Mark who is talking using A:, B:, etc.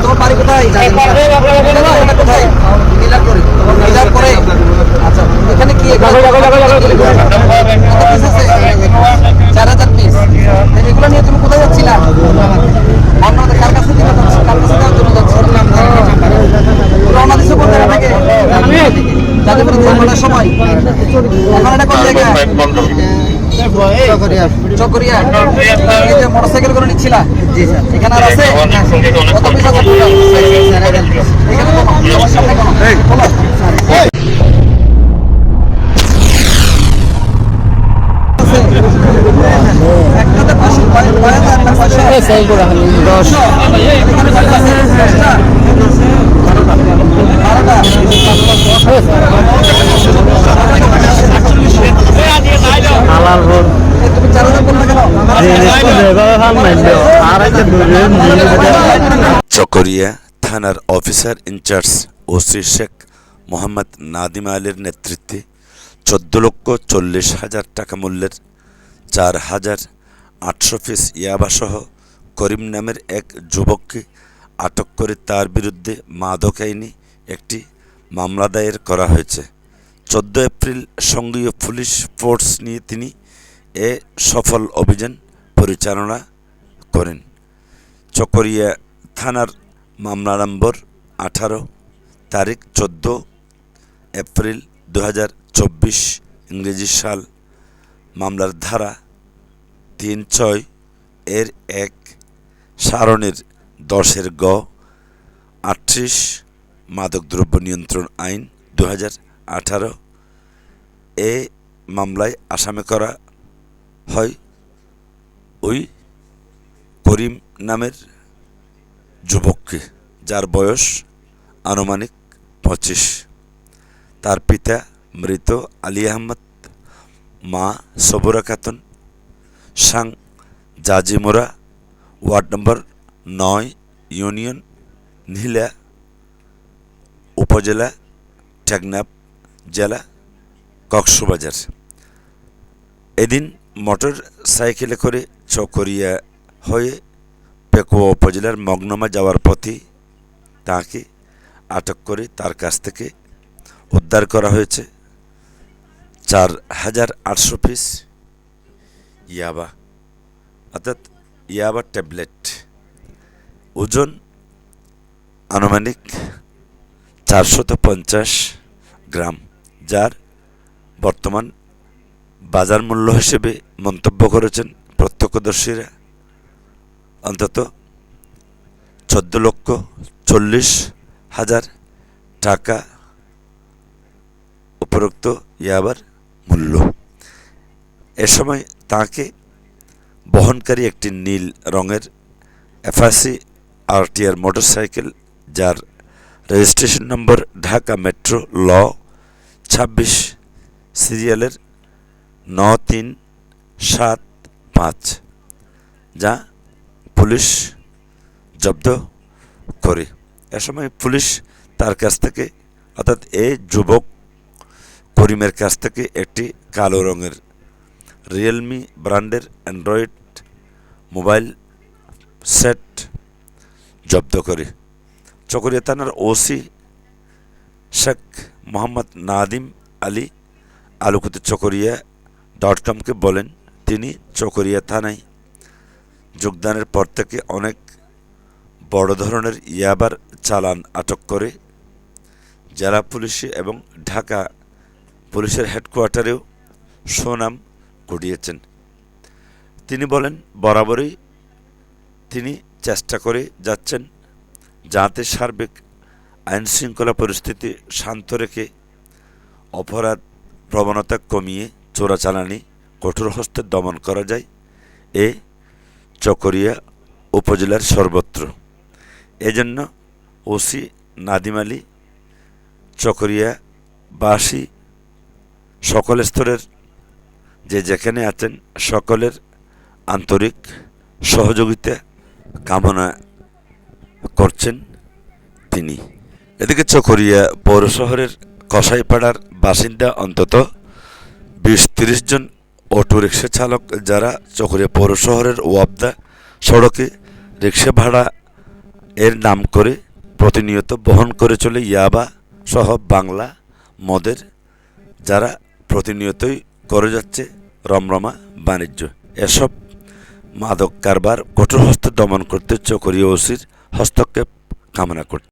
A: তোমার বাড়ি কোথায়? কোথায়? নীলাকড়ি নীলাকড়ি আচ্ছা এখানে কি কত piece আছে? চার হাজার পিস এগুলো নিয়ে তুমি কোথায় যাচ্ছিলা অন্য কার কাছে দিকে যাচ্ছ কার কাছে দেওয়ার জন্য যাচ্ছ রওনা দিছো কোন জায়গা থেকে যাতে করে দুর্ঘটনার সময় এখন এটা কোন জায়গা চকরিয়া। এই যে মোটরসাইকেল করে নিচ্ছিলা এখানে আর আছে? কত এখানে। আছে? একটাতে পাঁচশো কয় কয় হাজার না পয়সা দশ এখানে কয়টা আছে দশটা বারোটা এই তুমি চার হাজার বললে কেন
B: চকরিয়া থানার officer in charge OC Sheikh Mohammad Nadim আলীর নেতৃত্বে চোদ্দ লক্ষ চল্লিশ হাজার টাকা মূল্যের চার হাজার আটশো পিস ইয়াবাসহ করিম নামের এক যুবককে আটক করে তার বিরুদ্ধে মাদক আইনে একটি মামলা দায়ের করা হয়েছে। চোদ্দ এপ্রিল সঙ্গীয় পুলিশ ফোর্স নিয়ে তিনি এ সফল অভিযান পরিচালনা করেন। চকরিয়া থানার মামলা নম্বর আঠারো, তারিখ চোদ্দ এপ্রিল দু হাজার চব্বিশ, ইংরেজি সাল। মামলার ধারা তিন ছয় এর এক। সারণের দশের গ, আটত্রিশ মাদকদ্রব্য নিয়ন্ত্রণ আইন দু হাজার আঠারো। এ মামলায় আসামি করা হয় ওই করিম নামের যুবককে, যার বয়স আনুমানিক পঁচিশ। তার পিতা মৃত আলী আহমদ, মা সবুরা খাতুন, সাং জাজিমোরা, ওয়ার্ড নম্বর নয় ইউনিয়ন নীলা উপজেলা টেকনাফ জেলা কক্সবাজার। এদিন মোটর সাইকেলে করে চকরিয়া হয়ে পেকুয়া উপজেলার মগনমা যাওয়ার পথে তাকে আটক করে তার কাছ থেকে উদ্ধার করা হয়েছে। চার হাজার আটশো পিস ইয়াবা, অর্থাৎ ইয়াবা ট্যাবলেট। ওজন আনুমানিক চারশত পঞ্চাশ গ্রাম, যার বর্তমান বাজার মূল্য হিসেবে মন্তব্য করেছেন প্রত্যক্ষদর্শীরা। অন্তত চোদ্দ লক্ষ চল্লিশ হাজার টাকা উপরোক্ত ইয়াবার মূল্য। এ সময় তাকে বহনকারী একটি নীল রঙের এফআসি আরটিআর মোটরসাইকেল, যার রেজিস্ট্রেশন নম্বর ঢাকা মেট্রো ল ছাব্বিশ, সিরিয়ালের ন তিন সাত পাঁচ, যা পুলিশ জব্দ করে। এ সময় পুলিশ তার কাছ থেকে, অর্থাৎ এই যুবক করিমের কাছ থেকে একটি কালো রঙের রিয়েলমি ব্র্যান্ডের অ্যান্ড্রয়েড মোবাইল সেট জব্দ করে। চকরিয়া থানার ওসি শেখ মোহাম্মদ নাদিম আলী আলোকিত চকরিয়া ডট কমকে বলেন, তিনি চকরিয়া থানায় যোগদানের পর থেকে অনেক বড় ধরনের ইয়াবার চালান আটক করে। জেলা পুলিশে এবং ঢাকা পুলিশের হেডকোয়ার্টারেও সুনাম কুড়িয়েছেন। তিনি বলেন, বরাবরই তিনি চেষ্টা করে যাচ্ছেন। যাতে সার্বিক আইন শৃঙ্খলা পরিস্থিতি শান্ত রেখে অপরাধ প্রবণতা কমিয়ে চোরাচালানি, কঠোর হস্তে দমন করা যায়। এ চকরিয়া উপজেলার সর্বত্র। এজন্য ওসি নাদিম আলী চকরিয়াবাসী সকল স্তরের যে যেখানে আছেন সকলের আন্তরিক সহযোগিতা কামনা করছেন তিনি। এদিকে চকরিয়া পৌর শহরের কসাইপাড়ার বাসিন্দা অন্তত বিশ তিরিশ জন অটো রিক্সা চালক যারা চকরিয়া পৌর শহরের ওয়াবদা সড়কে রিক্সা ভাড়া এর নাম করে প্রতিনিয়ত বহন করে চলে ইয়াবা সহ বাংলা মদের, যারা প্রতিনিয়তই করে যাচ্ছে রমরমা বাণিজ্য। এসব মাদক কারবার কঠোর হস্তে দমন করতে চকরীয় ওসির হস্তক্ষেপ কামনা করছে।